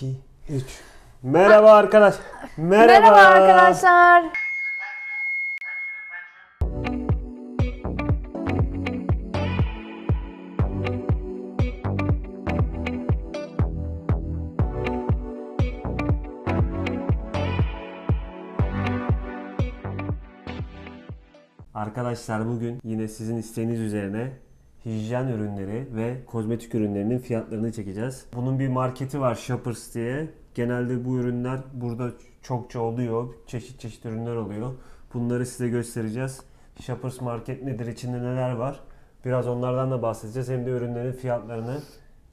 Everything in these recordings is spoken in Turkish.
2, 3. Merhaba arkadaş. Merhaba. Merhaba arkadaşlar. Arkadaşlar bugün yine sizin isteğiniz üzerine hijyen ürünleri ve kozmetik ürünlerinin fiyatlarını çekeceğiz. Bunun bir marketi var Shoppers diye. Genelde bu ürünler burada çokça oluyor. Çeşit çeşit ürünler oluyor. Bunları size göstereceğiz. Shoppers Market nedir, içinde neler var? Biraz onlardan da bahsedeceğiz. Hem de ürünlerin fiyatlarını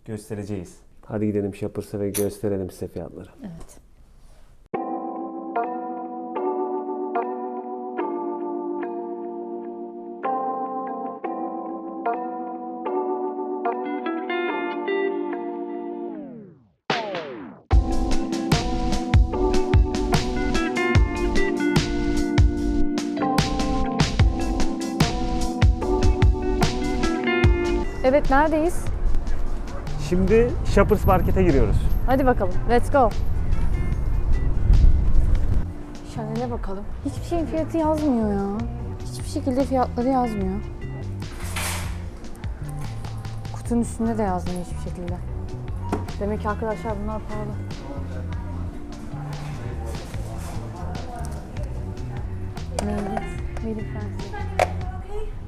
göstereceğiz. Hadi gidelim Shoppers'a ve gösterelim size fiyatları. Evet. Evet neredeyiz? Şimdi Shoppers Market'e giriyoruz. Hadi bakalım. Let's go. Chanel'e bakalım. Hiçbir şeyin fiyatı yazmıyor ya. Hiçbir şekilde fiyatları yazmıyor. Kutunun üstünde de yazmıyor hiçbir şekilde. Demek ki arkadaşlar bunlar pahalı.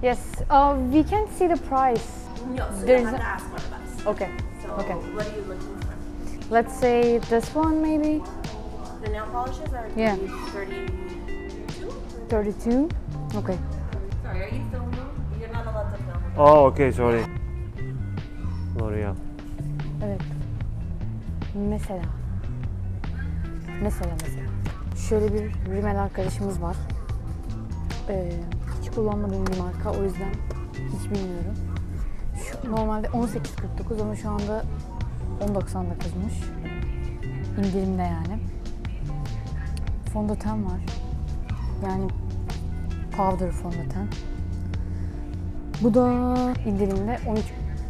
Yes, uh, we can see the price. No, so There's you have a- to ask one of us. Okay, So okay. what are you looking for? Let's say this one maybe. The nail polishes are Yeah. 32? 32. Okay. Sorry, are you filming? You're not allowed to film. Oh, okay, sorry. L'Oreal. Evet. Mesela. Mesela mesela. Şöyle bir rimel arkadaşımız var. Ee, hiç kullanmadığım bir marka o yüzden hiç bilmiyorum. Normalde 18.49 ama şu anda 10.99'muş. İndirimde yani. Fondöten var. Yani powder fondöten. Bu da indirimde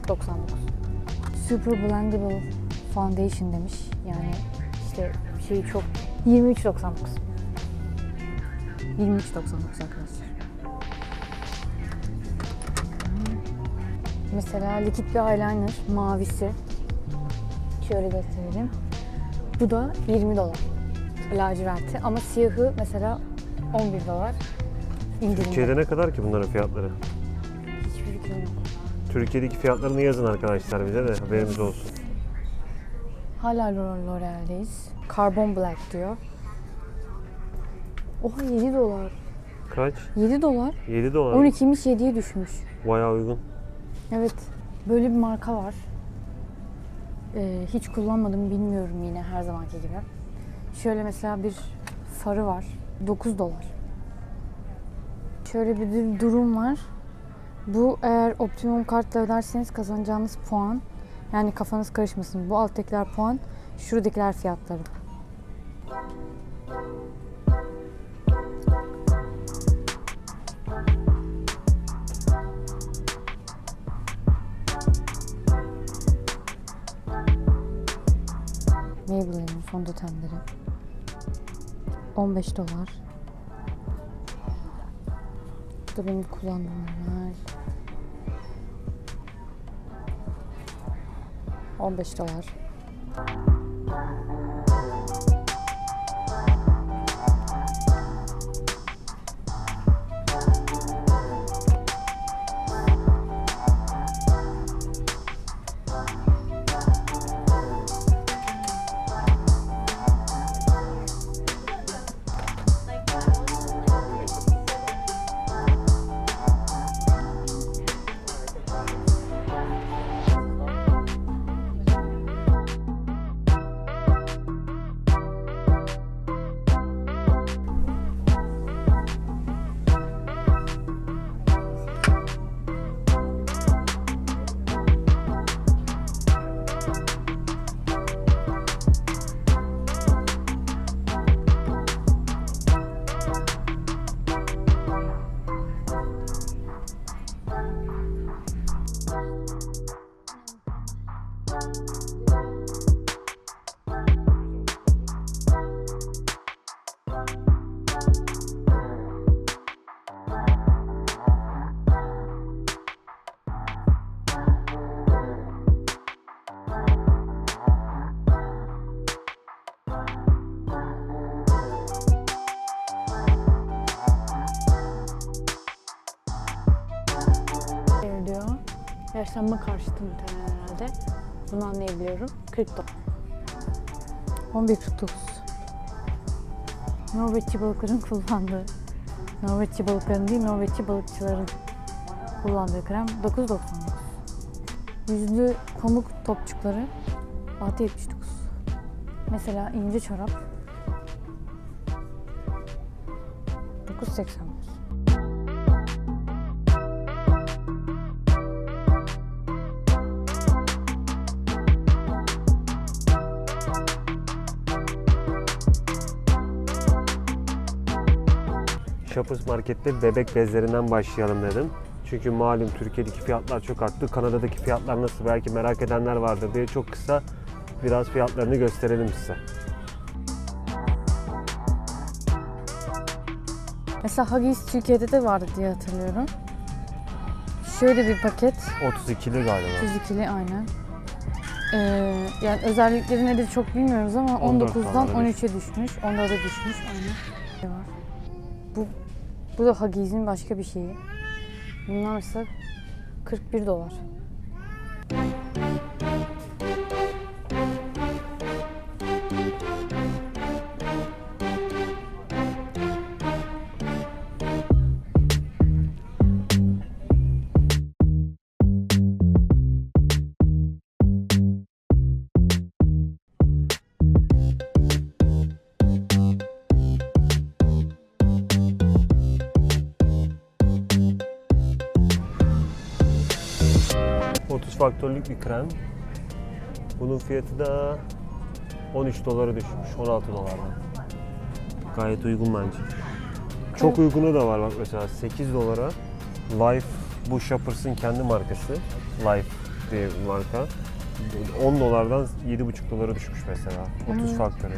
13.99. Super Blendable Foundation demiş. Yani işte şeyi çok 23.99. 23.99 arkadaşlar. Mesela likit bir eyeliner mavisi. Şöyle gösterelim. Bu da 20 dolar. Laciverti ama siyahı mesela 11 dolar. İndirimde. Türkiye'de ne kadar ki bunların fiyatları? Hiçbir fikrim yok. Türkiye'deki fiyatlarını yazın arkadaşlar bize de haberimiz olsun. Hala L'Oreal- L'Oreal'deyiz. Carbon Black diyor. Oha 7 dolar. Kaç? 7 dolar. 7 dolar. 12'miş 7'ye düşmüş. Bayağı uygun. Evet. Böyle bir marka var. Ee, hiç kullanmadım bilmiyorum yine her zamanki gibi. Şöyle mesela bir farı var. 9 dolar. Şöyle bir dur- durum var. Bu eğer optimum kartla öderseniz kazanacağınız puan. Yani kafanız karışmasın. Bu alttakiler puan, şuradakiler fiyatları. Maybelline'in fondötenleri. 15 dolar. Bu da benim kullandığım ürünler. 15 dolar. Yaşlanma karşıtı muhtemelen herhalde. Bunu anlayabiliyorum. 40 dolar. 11.49. Norveççi balıkların kullandığı, Norveççi balıkların değil, Norveççi balıkçıların kullandığı krem 9.99. Yüzlü pamuk topçukları 6.79. Mesela ince çorap 9.89. Shoppers Market'te bebek bezlerinden başlayalım dedim. Çünkü malum Türkiye'deki fiyatlar çok arttı. Kanada'daki fiyatlar nasıl belki merak edenler vardır diye çok kısa biraz fiyatlarını gösterelim size. Mesela Huggies Türkiye'de de vardı diye hatırlıyorum. Şöyle bir paket, 32'li galiba. 32'li aynen. Ee, yani özellikleri nedir çok bilmiyoruz ama 14 19'dan falan 13'e düşmüş, 14'e düşmüş aynen. Bu, bu da Huggies'in başka bir şeyi. Bunlar mesela 41 dolar. Faktörlük bir krem. Bunun fiyatı da 13 dolara düşmüş. 16 dolardan. Gayet uygun bence. Çok uygunu da var bak mesela 8 dolara Life bu Shoppers'ın kendi markası. Life diye bir marka. 10 dolardan 7,5 dolara düşmüş mesela. 30 Hmm. faktörü.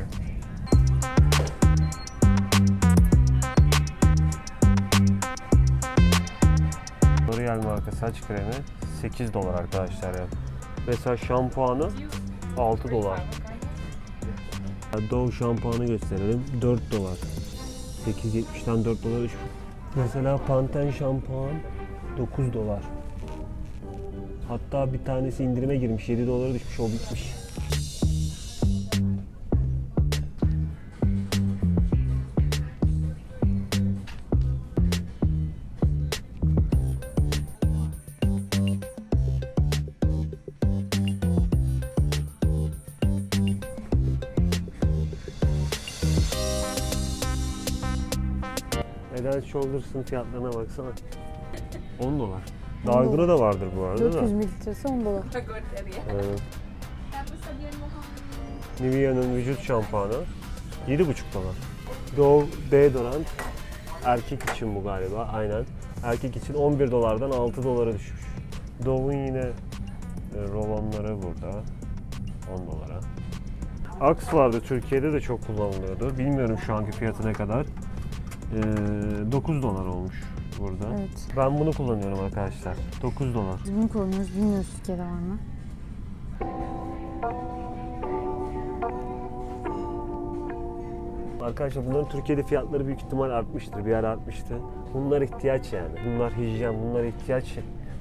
L'Oreal marka saç kremi 8 dolar arkadaşlar ya. Mesela şampuanı 6 dolar. Dove şampuanı gösterelim 4 dolar. 8.70'den 4 dolar düşmüş. Mesela Pantene şampuan 9 dolar. Hatta bir tanesi indirime girmiş 7 dolara düşmüş o bitmiş. Shoulders'ın fiyatlarına baksana. 10 dolar. Daha 10 uygunu da vardır bu arada da. 400 mililitresi 10 dolar. Evet. Nivea'nın vücut şampuanı 7,5 dolar. Dove deodorant erkek için bu galiba aynen. Erkek için 11 dolardan 6 dolara düşmüş. Dove'un yine e, rolonları burada 10 dolara. Axe vardı Türkiye'de de çok kullanılıyordu. Bilmiyorum şu anki fiyatı ne kadar. Ee, 9 dolar olmuş burada. Evet. Ben bunu kullanıyorum arkadaşlar. 9 dolar. Biz bunu kullanıyoruz. Bilmiyoruz Türkiye'de var mı? Arkadaşlar bunların Türkiye'de fiyatları büyük ihtimal artmıştır. Bir ara artmıştı. Bunlar ihtiyaç yani. Bunlar hijyen, bunlar ihtiyaç.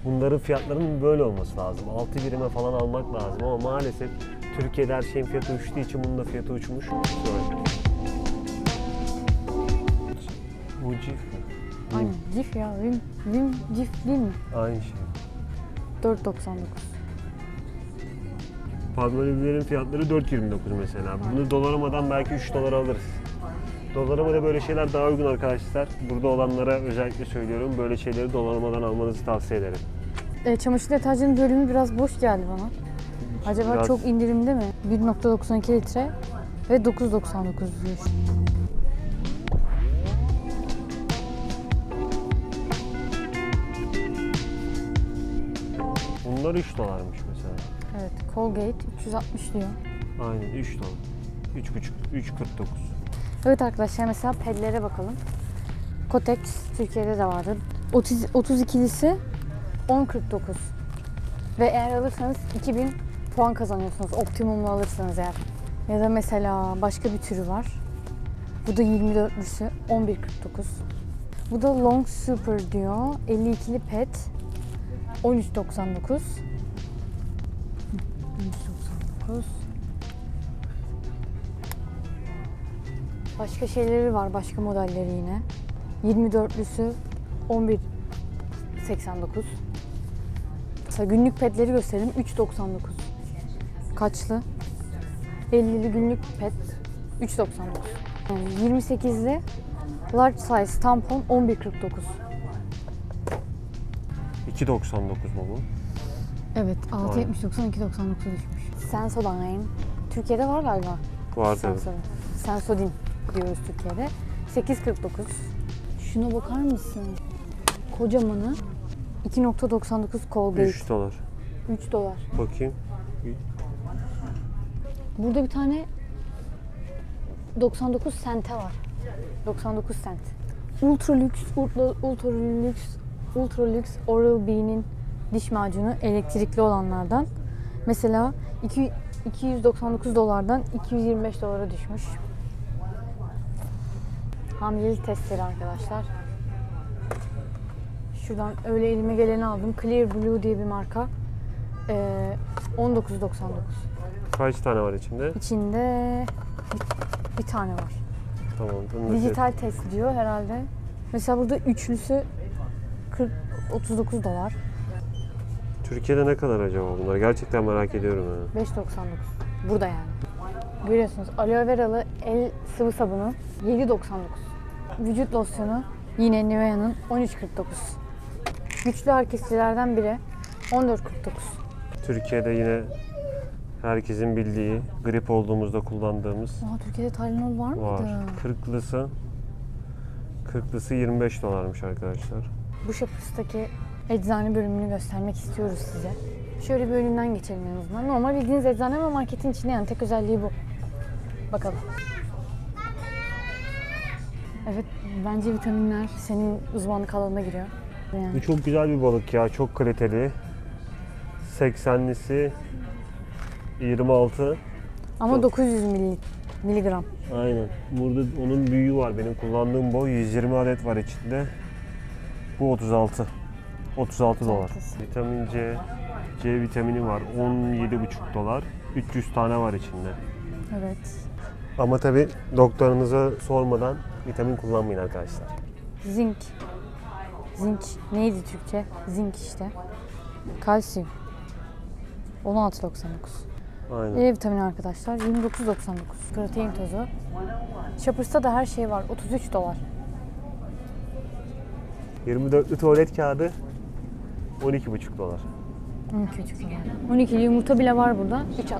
Bunların fiyatlarının böyle olması lazım. 6 birime falan almak lazım ama maalesef Türkiye'de her şeyin fiyatı uçtuğu için bunun da fiyatı uçmuş. Şöyle. Cif mi? Aynen. Cif ya. Vim, Vim cif değil mi? Aynı şey. 4.99. Palmolive'lerin fiyatları 4.29 mesela. Bunu dolaramadan belki 3 dolara alırız. Dolarama böyle şeyler daha uygun arkadaşlar. Burada olanlara özellikle söylüyorum. Böyle şeyleri dolaramadan almanızı tavsiye ederim. E, çamaşır deterjanı bölümü biraz boş geldi bana. Acaba Biraz- çok indirimde mi? 1.92 litre ve 9.99 diyor. Bunlar 3 dolarmış mesela. Evet, Colgate 360 diyor. Aynen 3 dolar. 3,5 3.49. Evet arkadaşlar mesela pedlere bakalım. Kotex Türkiye'de de vardı. 30, 32'lisi 10.49. Ve eğer alırsanız 2000 puan kazanıyorsunuz. Optimum'u alırsanız eğer. Ya da mesela başka bir türü var. Bu da 24'lüsü 11.49. Bu da Long Super diyor. 52'li pet. 13.99. 13.99. Başka şeyleri var, başka modelleri yine. 24'lüsü 11.89. Mesela günlük petleri gösterelim 3.99. Kaçlı? 50'li günlük pet 3.99. Yani 28'li large size tampon 11.49. 2.99 mu bu? Evet 6.79'dan 2.99'a düşmüş. Sensodyne. Türkiye'de var galiba. Var tabii. Sensodyne. Sensodin diyoruz Türkiye'de. 8.49. Şuna bakar mısın? Kocamanı 2.99 Colgate. 3 dolar. 3 dolar. Bakayım. Burada bir tane 99 sente var. 99 sent. Ultra lüks, ultra, ultra lüks, ultra lüks Oral-B'nin diş macunu elektrikli olanlardan. Mesela iki- 299 dolardan 225 dolara düşmüş. Hamilelik testleri arkadaşlar. Şuradan öyle elime geleni aldım. Clear Blue diye bir marka. Ee, 19.99. Kaç tane var içinde? İçinde bir, bir tane var. Tamam. Dijital test diyor herhalde. Mesela burada üçlüsü 40 39 dolar. Türkiye'de ne kadar acaba bunlar? Gerçekten merak ediyorum ya. 5.99. Burada yani. Görüyorsunuz aloe veralı el sıvı sabunu 7.99. Vücut losyonu yine Nivea'nın 13.49. Güçlü ağrı kesicilerden biri 14.49. Türkiye'de yine herkesin bildiği, grip olduğumuzda kullandığımız Aa Türkiye'de Tylenol var mıydı? var. Kırklısı Kırklısı 25 dolarmış arkadaşlar. Bu Shopers'taki eczane bölümünü göstermek istiyoruz size. Şöyle bir önünden geçelim en azından. Normal bildiğiniz eczane ama marketin içinde yani tek özelliği bu. Bakalım. Evet, bence vitaminler senin uzmanlık alanına giriyor. Yani. Bu çok güzel bir balık ya. Çok kaliteli. 80'lisi 26. Ama çok- 900 milli, miligram. Aynen. Burada onun büyüğü var. Benim kullandığım boy 120 adet var içinde. Bu 36. 36 dolar. Vitamin C, C vitamini var. 17,5 dolar. 300 tane var içinde. Evet. Ama tabi doktorunuza sormadan vitamin kullanmayın arkadaşlar. Zinc. Zinc neydi Türkçe? Zinc işte. Kalsiyum. 16.99. Aynen. E vitamini arkadaşlar 29.99. Protein tozu. Shoppers'ta da her şey var. 33 dolar. 24'lü tuvalet kağıdı 12,5 dolar. 12,5 dolar. 12'li yumurta bile var burada. 3.69.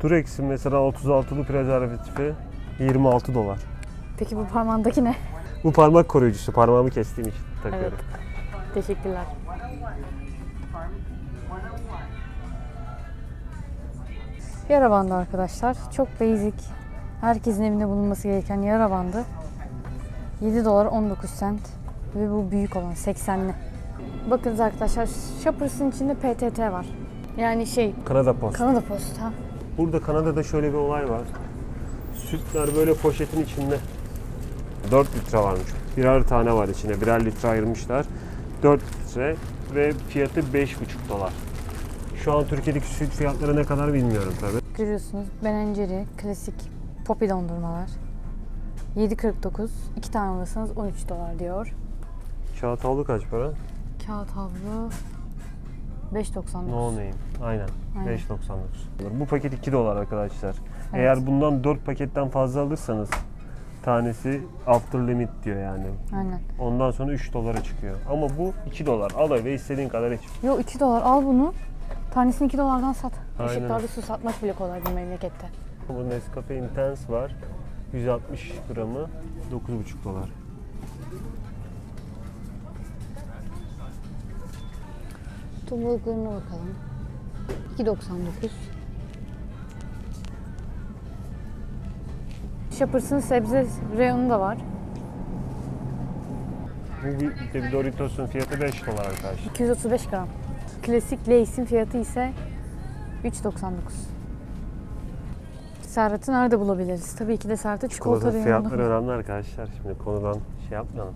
Durex'in mesela 36'lı prezervatifi 26 dolar. Peki bu parmağındaki ne? Bu parmak koruyucusu. Parmağımı kestiğim için takıyorum. Teşekkürler. Yara bandı arkadaşlar. Çok basic. Herkesin evinde bulunması gereken yara bandı. 7 dolar 19 sent. Ve bu büyük olan 80'li. Bakınız arkadaşlar Shoppers'ın içinde PTT var. Yani şey Kanada Post. Kanada Post ha. Burada Kanada'da şöyle bir olay var. Sütler böyle poşetin içinde. 4 litre varmış. Birer tane var içine. Birer litre ayırmışlar. 4 litre ve fiyatı 5,5 dolar. Şu an Türkiye'deki süt fiyatları ne kadar bilmiyorum tabi. Görüyorsunuz Ben Jerry klasik Poppy dondurmalar. 7.49. 2 tane alırsanız 13 dolar diyor. Kağıt havlu kaç para? Kağıt havlu 5.99. No name. Aynen. Aynen. 5.99. Bu paket 2 dolar arkadaşlar. Eğer bundan 4 paketten fazla alırsanız tanesi after limit diyor yani. Aynen. Ondan sonra 3 dolara çıkıyor. Ama bu 2 dolar. Al öyle istediğin kadar iç. Yo 2 dolar al bunu. Tanesini 2 dolardan sat. Işıklarda su satmak bile kolay bu memlekette. Bu Nescafe Intense var. 160 gramı 9,5 dolar. Ton balıklarına bakalım. 2.99. Shoppers'ın sebze reyonu da var. Bu bir, de bir Doritos'un fiyatı 5 dolar arkadaşlar. 235 gram. Klasik Lay's'in fiyatı ise 3.99. Serhat'ı nerede bulabiliriz? Tabii ki de Serhat'ı çikolata Çikolata reyonunda. fiyatları önemli arkadaşlar. Şimdi konudan şey yapmayalım.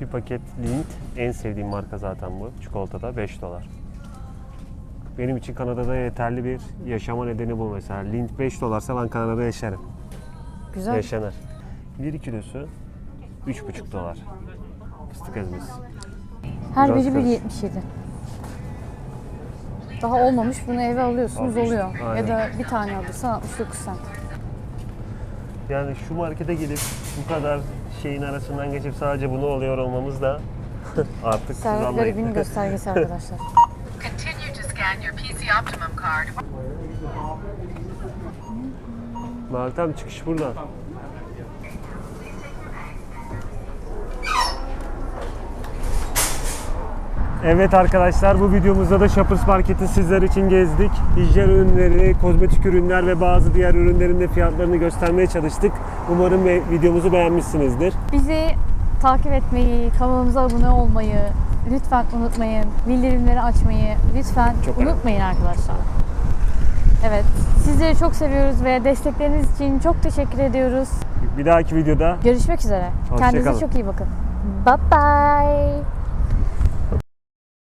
Bir paket Lindt. En sevdiğim marka zaten bu. Çikolatada 5 dolar. Benim için Kanada'da yeterli bir yaşama nedeni bu mesela. Lindt 5 dolarsa ben Kanada'da yaşarım. Güzel. Yaşanır. 1 kilosu 3,5 dolar. Fıstık ezmesi. Her Biraz biri karışık. 1.77. Daha olmamış bunu eve alıyorsunuz Almıştım, oluyor. aynen. Ya da bir tane alırsan 69 cent. Yani şu markete gelip bu kadar şeyin arasından geçip sadece bunu oluyor olmamız da artık siz Servet anlayın. garibinin göstergesi arkadaşlar. Continue to scan your PC Optimum card. Meltem çıkış buradan. Evet arkadaşlar bu videomuzda da Shoppers Market'i sizler için gezdik. Hijyen ürünleri, kozmetik ürünler ve bazı diğer ürünlerin de fiyatlarını göstermeye çalıştık. Umarım videomuzu beğenmişsinizdir. Bizi takip etmeyi, kanalımıza abone olmayı lütfen unutmayın. Bildirimleri açmayı lütfen Çok önemli. unutmayın arkadaşlar. Evet, sizleri çok seviyoruz ve destekleriniz için çok teşekkür ediyoruz. Bir dahaki videoda Görüşmek üzere. Hoşça Kendinize kalın. çok iyi bakın. Bye bye.